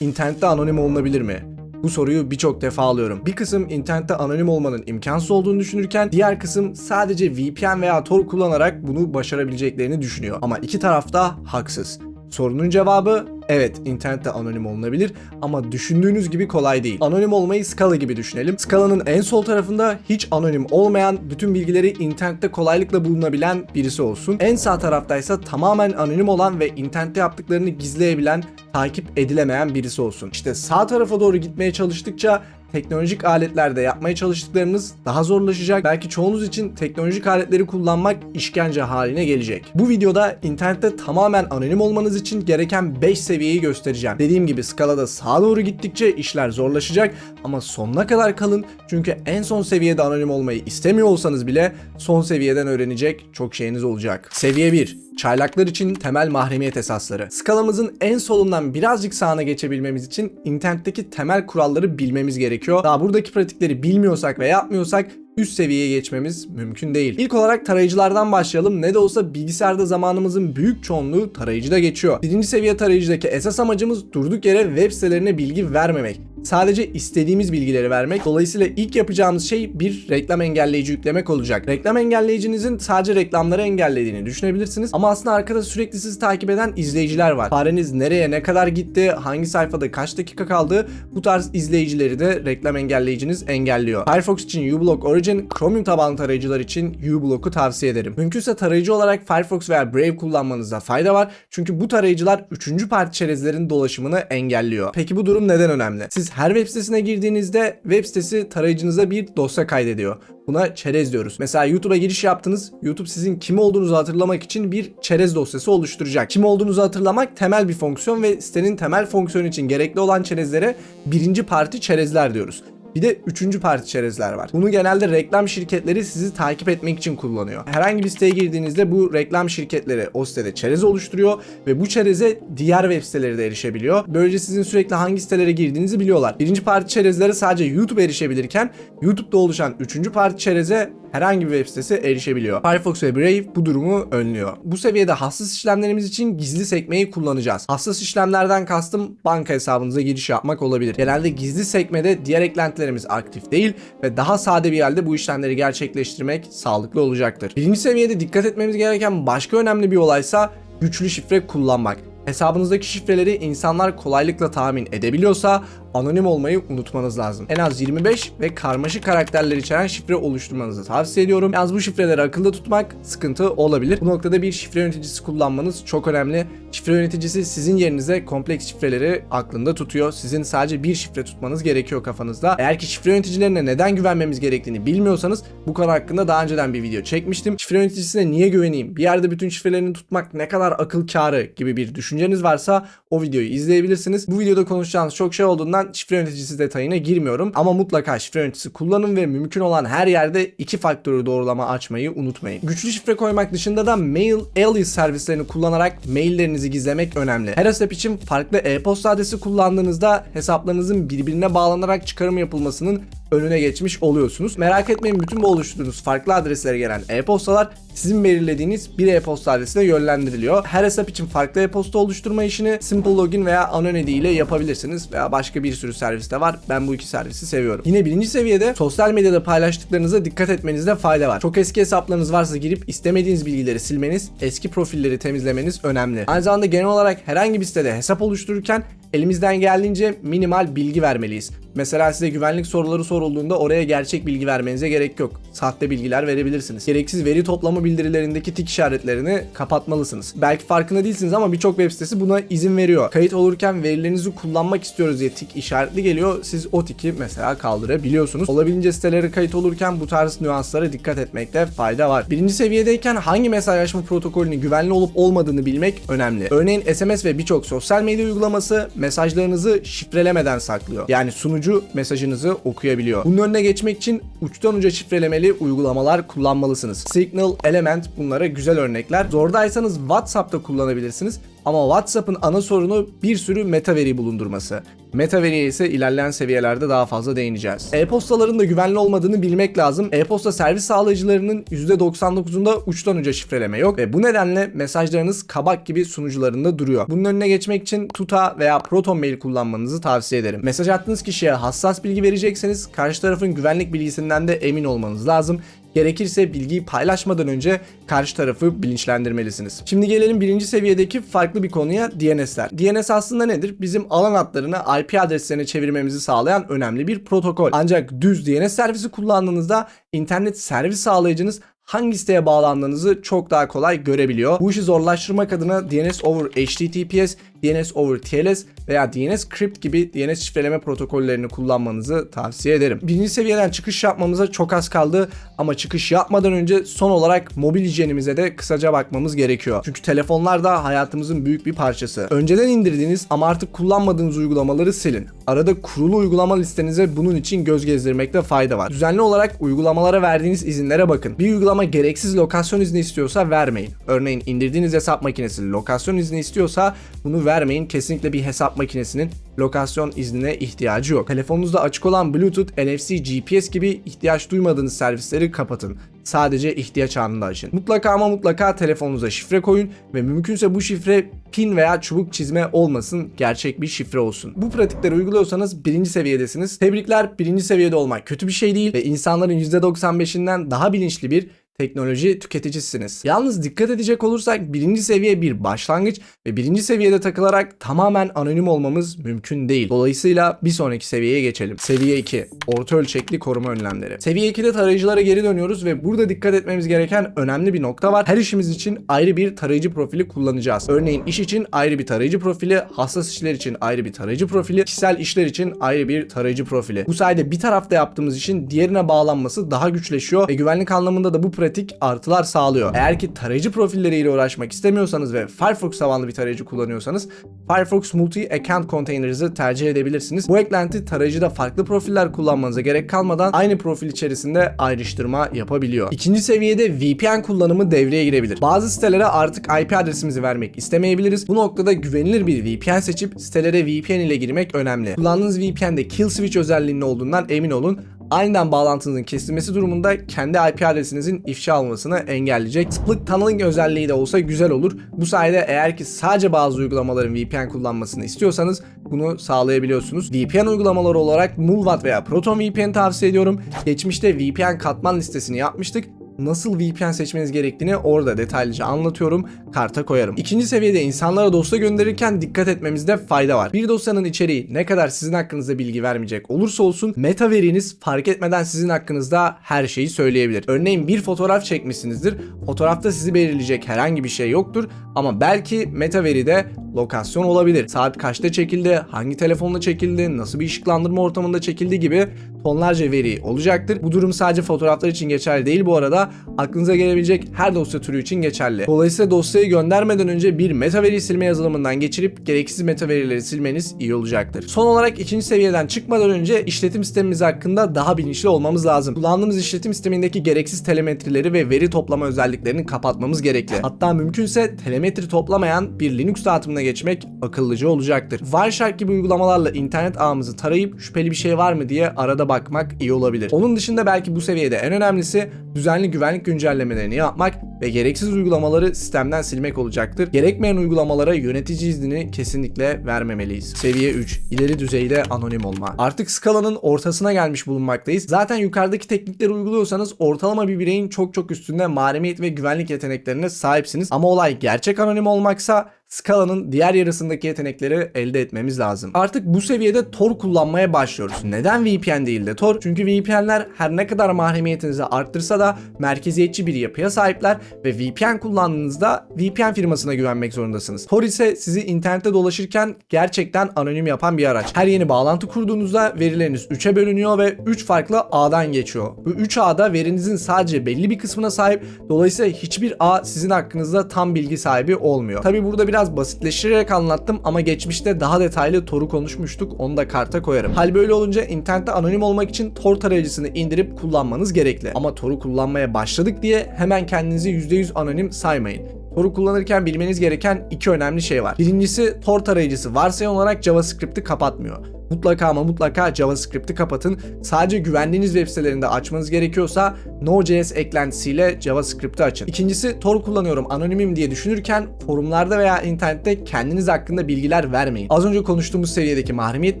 İnternette anonim olunabilir mi? Bu soruyu birçok defa alıyorum. Bir kısım internette anonim olmanın imkansız olduğunu düşünürken diğer kısım sadece VPN veya Tor kullanarak bunu başarabileceklerini düşünüyor. Ama iki taraf da haksız. Sorunun cevabı evet internette anonim olunabilir ama düşündüğünüz gibi kolay değil. Anonim olmayı Scala gibi düşünelim. Scala'nın en sol tarafında hiç anonim olmayan bütün bilgileri internette kolaylıkla bulunabilen birisi olsun. En sağ taraftaysa tamamen anonim olan ve internette yaptıklarını gizleyebilen, takip edilemeyen birisi olsun. İşte sağ tarafa doğru gitmeye çalıştıkça teknolojik aletlerde yapmaya çalıştıklarınız daha zorlaşacak. Belki çoğunuz için teknolojik aletleri kullanmak işkence haline gelecek. Bu videoda internette tamamen anonim olmanız için gereken 5 seviyeyi göstereceğim. Dediğim gibi skalada sağa doğru gittikçe işler zorlaşacak ama sonuna kadar kalın çünkü en son seviyede anonim olmayı istemiyor olsanız bile son seviyeden öğrenecek çok şeyiniz olacak. Seviye 1 Çaylaklar için temel mahremiyet esasları. Skalamızın en solundan birazcık sağına geçebilmemiz için internetteki temel kuralları bilmemiz gerekiyor. Daha buradaki pratikleri bilmiyorsak ve yapmıyorsak üst seviyeye geçmemiz mümkün değil. İlk olarak tarayıcılardan başlayalım. Ne de olsa bilgisayarda zamanımızın büyük çoğunluğu tarayıcıda geçiyor. Birinci seviye tarayıcıdaki esas amacımız durduk yere web sitelerine bilgi vermemek. Sadece istediğimiz bilgileri vermek. Dolayısıyla ilk yapacağımız şey bir reklam engelleyici yüklemek olacak. Reklam engelleyicinizin sadece reklamları engellediğini düşünebilirsiniz. Ama aslında arkada sürekli sizi takip eden izleyiciler var. Fareniz nereye ne kadar gitti, hangi sayfada kaç dakika kaldı bu tarz izleyicileri de reklam engelleyiciniz engelliyor. Firefox için uBlock Origin, Chromium tabanlı tarayıcılar için uBlock'u tavsiye ederim. Mümkünse tarayıcı olarak Firefox veya Brave kullanmanızda fayda var. Çünkü bu tarayıcılar 3. parti çerezlerin dolaşımını engelliyor. Peki bu durum neden önemli? Siz her web sitesine girdiğinizde web sitesi tarayıcınıza bir dosya kaydediyor. Buna çerez diyoruz. Mesela YouTube'a giriş yaptınız. YouTube sizin kim olduğunuzu hatırlamak için bir çerez dosyası oluşturacak. Kim olduğunuzu hatırlamak temel bir fonksiyon ve sitenin temel fonksiyonu için gerekli olan çerezlere birinci parti çerezler diyoruz. Bir de üçüncü parti çerezler var. Bunu genelde reklam şirketleri sizi takip etmek için kullanıyor. Herhangi bir siteye girdiğinizde bu reklam şirketleri o sitede çerez oluşturuyor ve bu çereze diğer web siteleri de erişebiliyor. Böylece sizin sürekli hangi sitelere girdiğinizi biliyorlar. Birinci parti çerezlere sadece YouTube erişebilirken YouTube'da oluşan üçüncü parti çereze herhangi bir web sitesi erişebiliyor. Firefox ve Brave bu durumu önlüyor. Bu seviyede hassas işlemlerimiz için gizli sekmeyi kullanacağız. Hassas işlemlerden kastım banka hesabınıza giriş yapmak olabilir. Genelde gizli sekmede diğer eklentilerimiz aktif değil ve daha sade bir yerde bu işlemleri gerçekleştirmek sağlıklı olacaktır. Birinci seviyede dikkat etmemiz gereken başka önemli bir olaysa güçlü şifre kullanmak. Hesabınızdaki şifreleri insanlar kolaylıkla tahmin edebiliyorsa anonim olmayı unutmanız lazım. En az 25 ve karmaşık karakterler içeren şifre oluşturmanızı tavsiye ediyorum. Yalnız bu şifreleri akılda tutmak sıkıntı olabilir. Bu noktada bir şifre yöneticisi kullanmanız çok önemli. Şifre yöneticisi sizin yerinize kompleks şifreleri aklında tutuyor. Sizin sadece bir şifre tutmanız gerekiyor kafanızda. Eğer ki şifre yöneticilerine neden güvenmemiz gerektiğini bilmiyorsanız bu konu hakkında daha önceden bir video çekmiştim. Şifre yöneticisine niye güveneyim? Bir yerde bütün şifrelerini tutmak ne kadar akıl kârı gibi bir düşünceniz varsa o videoyu izleyebilirsiniz. Bu videoda konuşacağınız çok şey olduğundan şifre yöneticisi detayına girmiyorum. Ama mutlaka şifre yöneticisi kullanın ve mümkün olan her yerde iki faktörü doğrulama açmayı unutmayın. Güçlü şifre koymak dışında da mail alias servislerini kullanarak maillerinizi gizlemek önemli. Her hesap için farklı e-posta adresi kullandığınızda hesaplarınızın birbirine bağlanarak çıkarım yapılmasının önüne geçmiş oluyorsunuz. Merak etmeyin bütün bu oluşturduğunuz farklı adreslere gelen e-postalar sizin belirlediğiniz bir e-posta adresine yönlendiriliyor. Her hesap için farklı e-posta oluşturma işini Simple Login veya Anonymity ile yapabilirsiniz veya başka bir sürü servis de var. Ben bu iki servisi seviyorum. Yine birinci seviyede sosyal medyada paylaştıklarınıza dikkat etmenizde fayda var. Çok eski hesaplarınız varsa girip istemediğiniz bilgileri silmeniz, eski profilleri temizlemeniz önemli. Aynı zamanda genel olarak herhangi bir sitede hesap oluştururken elimizden geldiğince minimal bilgi vermeliyiz. Mesela size güvenlik soruları sorulduğunda oraya gerçek bilgi vermenize gerek yok. Sahte bilgiler verebilirsiniz. Gereksiz veri toplama bildirilerindeki tik işaretlerini kapatmalısınız. Belki farkında değilsiniz ama birçok web sitesi buna izin veriyor. Kayıt olurken verilerinizi kullanmak istiyoruz diye tik işaretli geliyor. Siz o tiki mesela kaldırabiliyorsunuz. Olabildiğince sitelere kayıt olurken bu tarz nüanslara dikkat etmekte fayda var. Birinci seviyedeyken hangi mesajlaşma protokolünün güvenli olup olmadığını bilmek önemli. Örneğin SMS ve birçok sosyal medya uygulaması mesajlarınızı şifrelemeden saklıyor. Yani sunucu mesajınızı okuyabiliyor. Bunun önüne geçmek için uçtan uca şifrelemeli uygulamalar kullanmalısınız. Signal, Element bunlara güzel örnekler. Zordaysanız WhatsApp'ta kullanabilirsiniz. Ama WhatsApp'ın ana sorunu bir sürü meta veri bulundurması. Meta veriye ise ilerleyen seviyelerde daha fazla değineceğiz. E-postaların da güvenli olmadığını bilmek lazım. E-posta servis sağlayıcılarının %99'unda uçtan uca şifreleme yok ve bu nedenle mesajlarınız kabak gibi sunucularında duruyor. Bunun önüne geçmek için Tuta veya Proton Mail kullanmanızı tavsiye ederim. Mesaj attığınız kişiye hassas bilgi verecekseniz karşı tarafın güvenlik bilgisinden de emin olmanız lazım. Gerekirse bilgiyi paylaşmadan önce karşı tarafı bilinçlendirmelisiniz. Şimdi gelelim birinci seviyedeki farklı bir konuya DNS'ler. DNS aslında nedir? Bizim alan hatlarını IP adreslerine çevirmemizi sağlayan önemli bir protokol. Ancak düz DNS servisi kullandığınızda internet servis sağlayıcınız hangi siteye bağlandığınızı çok daha kolay görebiliyor. Bu işi zorlaştırmak adına DNS over HTTPS, DNS over TLS veya DNS Crypt gibi DNS şifreleme protokollerini kullanmanızı tavsiye ederim. Birinci seviyeden çıkış yapmamıza çok az kaldı ama çıkış yapmadan önce son olarak mobil hijyenimize de kısaca bakmamız gerekiyor. Çünkü telefonlar da hayatımızın büyük bir parçası. Önceden indirdiğiniz ama artık kullanmadığınız uygulamaları silin. Arada kurulu uygulama listenize bunun için göz gezdirmekte fayda var. Düzenli olarak uygulamalara verdiğiniz izinlere bakın. Bir uygulama gereksiz lokasyon izni istiyorsa vermeyin. Örneğin indirdiğiniz hesap makinesi lokasyon izni istiyorsa bunu vermeyin. Kesinlikle bir hesap makinesinin lokasyon iznine ihtiyacı yok. Telefonunuzda açık olan Bluetooth, NFC, GPS gibi ihtiyaç duymadığınız servisleri kapatın. Sadece ihtiyaç anında açın. Mutlaka ama mutlaka telefonunuza şifre koyun ve mümkünse bu şifre pin veya çubuk çizme olmasın, gerçek bir şifre olsun. Bu pratikleri uyguluyorsanız birinci seviyedesiniz. Tebrikler, birinci seviyede olmak kötü bir şey değil ve insanların %95'inden daha bilinçli bir teknoloji tüketicisiniz. Yalnız dikkat edecek olursak birinci seviye bir başlangıç ve birinci seviyede takılarak tamamen anonim olmamız mümkün değil. Dolayısıyla bir sonraki seviyeye geçelim. Seviye 2. Orta ölçekli koruma önlemleri. Seviye 2'de tarayıcılara geri dönüyoruz ve burada dikkat etmemiz gereken önemli bir nokta var. Her işimiz için ayrı bir tarayıcı profili kullanacağız. Örneğin iş için ayrı bir tarayıcı profili, hassas işler için ayrı bir tarayıcı profili, kişisel işler için ayrı bir tarayıcı profili. Bu sayede bir tarafta yaptığımız için diğerine bağlanması daha güçleşiyor ve güvenlik anlamında da bu pratik artılar sağlıyor. Eğer ki tarayıcı profilleriyle uğraşmak istemiyorsanız ve Firefox tabanlı bir tarayıcı kullanıyorsanız Firefox Multi Account Containers'ı tercih edebilirsiniz. Bu eklenti tarayıcıda farklı profiller kullanmanıza gerek kalmadan aynı profil içerisinde ayrıştırma yapabiliyor. İkinci seviyede VPN kullanımı devreye girebilir. Bazı sitelere artık IP adresimizi vermek istemeyebiliriz. Bu noktada güvenilir bir VPN seçip sitelere VPN ile girmek önemli. Kullandığınız VPN'de Kill Switch özelliğinin olduğundan emin olun aniden bağlantınızın kesilmesi durumunda kendi IP adresinizin ifşa olmasını engelleyecek. Split tunneling özelliği de olsa güzel olur. Bu sayede eğer ki sadece bazı uygulamaların VPN kullanmasını istiyorsanız bunu sağlayabiliyorsunuz. VPN uygulamaları olarak Mulvat veya Proton VPN tavsiye ediyorum. Geçmişte VPN katman listesini yapmıştık nasıl VPN seçmeniz gerektiğini orada detaylıca anlatıyorum. Karta koyarım. İkinci seviyede insanlara dosya gönderirken dikkat etmemizde fayda var. Bir dosyanın içeriği ne kadar sizin hakkınızda bilgi vermeyecek olursa olsun meta veriniz fark etmeden sizin hakkınızda her şeyi söyleyebilir. Örneğin bir fotoğraf çekmişsinizdir. Fotoğrafta sizi belirleyecek herhangi bir şey yoktur ama belki meta veride lokasyon olabilir. Saat kaçta çekildi, hangi telefonla çekildi, nasıl bir ışıklandırma ortamında çekildi gibi tonlarca veri olacaktır. Bu durum sadece fotoğraflar için geçerli değil bu arada. Aklınıza gelebilecek her dosya türü için geçerli. Dolayısıyla dosyayı göndermeden önce bir meta veri silme yazılımından geçirip gereksiz meta verileri silmeniz iyi olacaktır. Son olarak ikinci seviyeden çıkmadan önce işletim sistemimiz hakkında daha bilinçli olmamız lazım. Kullandığımız işletim sistemindeki gereksiz telemetrileri ve veri toplama özelliklerini kapatmamız gerekli. Hatta mümkünse telemetri toplamayan bir Linux dağıtımına geçmek akıllıca olacaktır. Wireshark gibi uygulamalarla internet ağımızı tarayıp şüpheli bir şey var mı diye arada bakmak iyi olabilir. Onun dışında belki bu seviyede en önemlisi düzenli güvenlik güncellemelerini yapmak ve gereksiz uygulamaları sistemden silmek olacaktır. Gerekmeyen uygulamalara yönetici iznini kesinlikle vermemeliyiz. Seviye 3. İleri düzeyde anonim olma. Artık skalanın ortasına gelmiş bulunmaktayız. Zaten yukarıdaki teknikleri uyguluyorsanız ortalama bir bireyin çok çok üstünde mahremiyet ve güvenlik yeteneklerine sahipsiniz. Ama olay gerçek anonim olmaksa Scala'nın diğer yarısındaki yetenekleri elde etmemiz lazım. Artık bu seviyede Tor kullanmaya başlıyoruz. Neden VPN değil de Tor? Çünkü VPN'ler her ne kadar mahremiyetinizi arttırsa da merkeziyetçi bir yapıya sahipler ve VPN kullandığınızda VPN firmasına güvenmek zorundasınız. Tor ise sizi internette dolaşırken gerçekten anonim yapan bir araç. Her yeni bağlantı kurduğunuzda verileriniz 3'e bölünüyor ve 3 farklı ağdan geçiyor. Bu 3 ağda verinizin sadece belli bir kısmına sahip. Dolayısıyla hiçbir ağ sizin hakkınızda tam bilgi sahibi olmuyor. Tabi burada biraz basitleştirerek anlattım ama geçmişte daha detaylı Tor'u konuşmuştuk. Onu da karta koyarım. Hal böyle olunca internette anonim olmak için Tor tarayıcısını indirip kullanmanız gerekli. Ama Tor'u kullanmaya başladık diye hemen kendinizi %100 anonim saymayın. Tor'u kullanırken bilmeniz gereken iki önemli şey var. Birincisi Tor tarayıcısı varsayım olarak JavaScript'i kapatmıyor. Mutlaka ama mutlaka JavaScript'i kapatın. Sadece güvendiğiniz web sitelerinde açmanız gerekiyorsa Node.js eklentisiyle JavaScript'i açın. İkincisi Tor kullanıyorum anonimim diye düşünürken forumlarda veya internette kendiniz hakkında bilgiler vermeyin. Az önce konuştuğumuz seviyedeki mahremiyet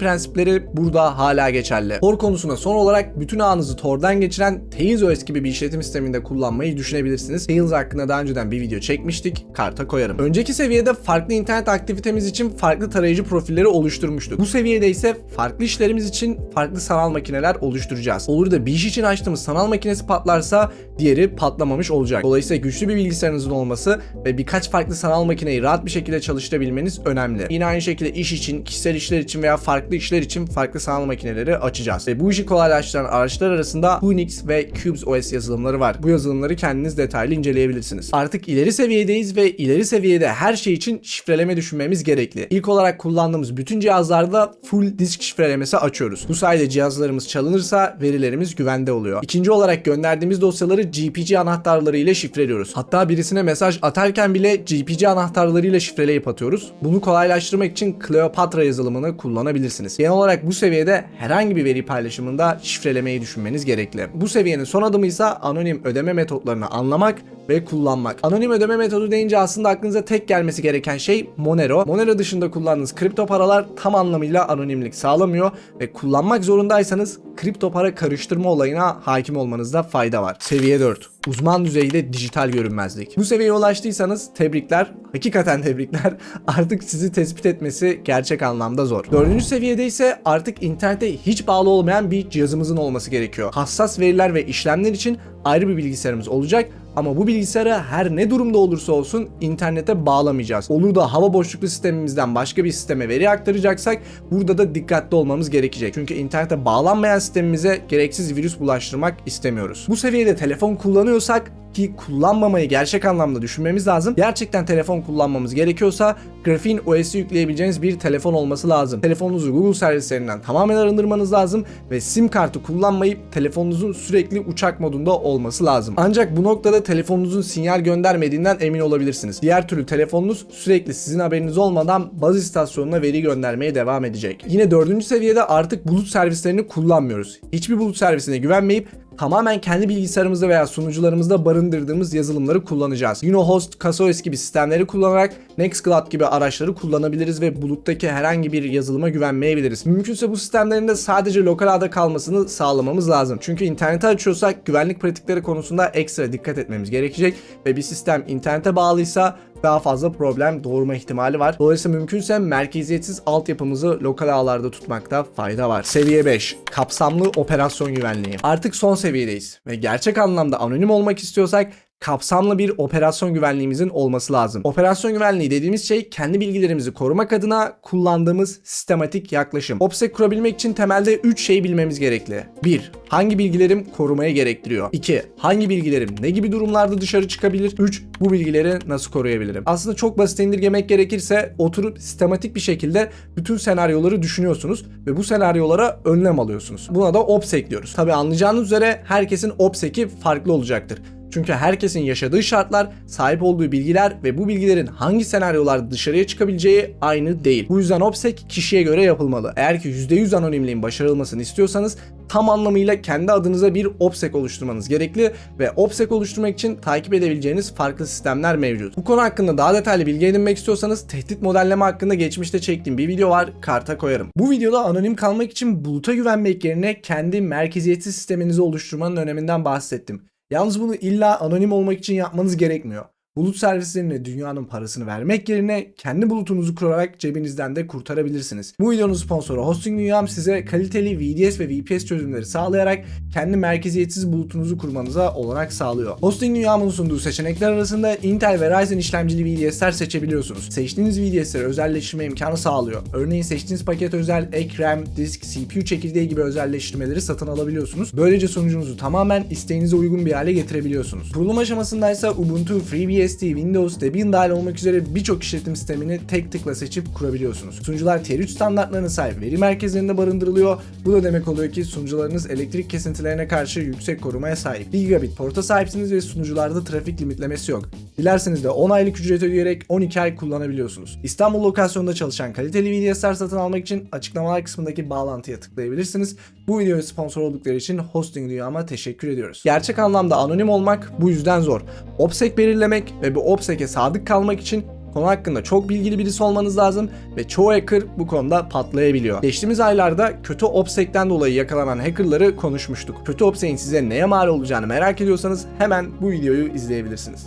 prensipleri burada hala geçerli. Tor konusuna son olarak bütün ağınızı Tor'dan geçiren Tails OS gibi bir işletim sisteminde kullanmayı düşünebilirsiniz. Tails hakkında daha önceden bir video çekmiştik. Karta koyarım. Önceki seviyede farklı internet aktivitemiz için farklı tarayıcı profilleri oluşturmuştuk. Bu seviyede ise farklı işlerimiz için farklı sanal makineler oluşturacağız. Olur da bir iş için açtığımız sanal makinesi patlarsa diğeri patlamamış olacak. Dolayısıyla güçlü bir bilgisayarınızın olması ve birkaç farklı sanal makineyi rahat bir şekilde çalıştırabilmeniz önemli. Yine aynı şekilde iş için, kişisel işler için veya farklı işler için farklı sanal makineleri açacağız. Ve bu işi kolaylaştıran araçlar arasında Unix ve CubesOS yazılımları var. Bu yazılımları kendiniz detaylı inceleyebilirsiniz. Artık ileri seviyedeyiz ve ileri seviyede her şey için şifreleme düşünmemiz gerekli. İlk olarak kullandığımız bütün cihazlarda full disk şifrelemesi açıyoruz. Bu sayede cihazlarımız çalınırsa verilerimiz güvende oluyor. İkinci olarak gönderdiğimiz dosyaları GPG anahtarları ile şifreliyoruz. Hatta birisine mesaj atarken bile GPG anahtarları ile şifreleyip atıyoruz. Bunu kolaylaştırmak için Cleopatra yazılımını kullanabilirsiniz. Genel olarak bu seviyede herhangi bir veri paylaşımında şifrelemeyi düşünmeniz gerekli. Bu seviyenin son adımı ise anonim ödeme metotlarını anlamak ve kullanmak. Anonim ödeme metodu deyince aslında aklınıza tek gelmesi gereken şey Monero. Monero dışında kullandığınız kripto paralar tam anlamıyla anonimlik sağlamıyor ve kullanmak zorundaysanız kripto para karıştırma olayına hakim olmanızda fayda var. Seviye 4. Uzman düzeyde dijital görünmezlik. Bu seviyeye ulaştıysanız tebrikler. Hakikaten tebrikler. Artık sizi tespit etmesi gerçek anlamda zor. Dördüncü seviyede ise artık internete hiç bağlı olmayan bir cihazımızın olması gerekiyor. Hassas veriler ve işlemler için ayrı bir bilgisayarımız olacak ama bu bilgisayarı her ne durumda olursa olsun internete bağlamayacağız. Olur da hava boşluklu sistemimizden başka bir sisteme veri aktaracaksak burada da dikkatli olmamız gerekecek. Çünkü internete bağlanmayan sistemimize gereksiz virüs bulaştırmak istemiyoruz. Bu seviyede telefon kullanıyorsak ki kullanmamayı gerçek anlamda düşünmemiz lazım. Gerçekten telefon kullanmamız gerekiyorsa Graphene OS'i yükleyebileceğiniz bir telefon olması lazım. Telefonunuzu Google servislerinden tamamen arındırmanız lazım ve sim kartı kullanmayıp telefonunuzun sürekli uçak modunda olması lazım. Ancak bu noktada telefonunuzun sinyal göndermediğinden emin olabilirsiniz. Diğer türlü telefonunuz sürekli sizin haberiniz olmadan baz istasyonuna veri göndermeye devam edecek. Yine dördüncü seviyede artık bulut servislerini kullanmıyoruz. Hiçbir bulut servisine güvenmeyip tamamen kendi bilgisayarımızda veya sunucularımızda barındırdığımız yazılımları kullanacağız. Unohost, CaseOS gibi sistemleri kullanarak Nextcloud gibi araçları kullanabiliriz ve buluttaki herhangi bir yazılıma güvenmeyebiliriz. Mümkünse bu sistemlerin de sadece lokal ağda kalmasını sağlamamız lazım. Çünkü internete açıyorsak güvenlik pratikleri konusunda ekstra dikkat etmemiz gerekecek ve bir sistem internete bağlıysa daha fazla problem doğurma ihtimali var. Dolayısıyla mümkünse merkeziyetsiz altyapımızı lokal ağlarda tutmakta fayda var. Seviye 5. Kapsamlı operasyon güvenliği. Artık son seviyedeyiz ve gerçek anlamda anonim olmak istiyorsak kapsamlı bir operasyon güvenliğimizin olması lazım. Operasyon güvenliği dediğimiz şey kendi bilgilerimizi korumak adına kullandığımız sistematik yaklaşım. OPSEC kurabilmek için temelde 3 şey bilmemiz gerekli. 1. Hangi bilgilerim korumaya gerektiriyor? 2. Hangi bilgilerim ne gibi durumlarda dışarı çıkabilir? 3. Bu bilgileri nasıl koruyabilirim? Aslında çok basit indirgemek gerekirse oturup sistematik bir şekilde bütün senaryoları düşünüyorsunuz ve bu senaryolara önlem alıyorsunuz. Buna da OPSEC diyoruz. Tabi anlayacağınız üzere herkesin OPSEC'i farklı olacaktır. Çünkü herkesin yaşadığı şartlar, sahip olduğu bilgiler ve bu bilgilerin hangi senaryolarda dışarıya çıkabileceği aynı değil. Bu yüzden OPSEC kişiye göre yapılmalı. Eğer ki %100 anonimliğin başarılmasını istiyorsanız tam anlamıyla kendi adınıza bir OPSEC oluşturmanız gerekli ve OPSEC oluşturmak için takip edebileceğiniz farklı sistemler mevcut. Bu konu hakkında daha detaylı bilgi edinmek istiyorsanız tehdit modelleme hakkında geçmişte çektiğim bir video var, karta koyarım. Bu videoda anonim kalmak için buluta güvenmek yerine kendi merkeziyetsiz sisteminizi oluşturmanın öneminden bahsettim. Yalnız bunu illa anonim olmak için yapmanız gerekmiyor. Bulut servislerine dünyanın parasını vermek yerine kendi bulutunuzu kurarak cebinizden de kurtarabilirsiniz. Bu videonun sponsoru Hosting Dünyam size kaliteli VDS ve VPS çözümleri sağlayarak kendi merkeziyetsiz bulutunuzu kurmanıza olanak sağlıyor. Hosting Dünyam'ın sunduğu seçenekler arasında Intel ve Ryzen işlemcili VDS'ler seçebiliyorsunuz. Seçtiğiniz VDS'leri özelleştirme imkanı sağlıyor. Örneğin seçtiğiniz paket özel ek RAM, disk, CPU çekirdeği gibi özelleştirmeleri satın alabiliyorsunuz. Böylece sunucunuzu tamamen isteğinize uygun bir hale getirebiliyorsunuz. Kurulum aşamasındaysa Ubuntu, FreeBSD, Windows, Debian dahil olmak üzere birçok işletim sistemini tek tıkla seçip kurabiliyorsunuz. Sunucular Tier 3 standartlarına sahip veri merkezlerinde barındırılıyor. Bu da demek oluyor ki sunucularınız elektrik kesintilerine karşı yüksek korumaya sahip. 1 gigabit porta sahipsiniz ve sunucularda trafik limitlemesi yok. Dilerseniz de 10 aylık ücret ödeyerek 12 ay kullanabiliyorsunuz. İstanbul lokasyonunda çalışan kaliteli VDS'ler satın almak için açıklamalar kısmındaki bağlantıya tıklayabilirsiniz. Bu videoya sponsor oldukları için Hosting Dünyama teşekkür ediyoruz. Gerçek anlamda anonim olmak bu yüzden zor. OPSEC belirlemek ve bu OPSEC'e sadık kalmak için Konu hakkında çok bilgili birisi olmanız lazım ve çoğu hacker bu konuda patlayabiliyor. Geçtiğimiz aylarda kötü OPSEC'ten dolayı yakalanan hackerları konuşmuştuk. Kötü OPSEC'in size neye mal olacağını merak ediyorsanız hemen bu videoyu izleyebilirsiniz.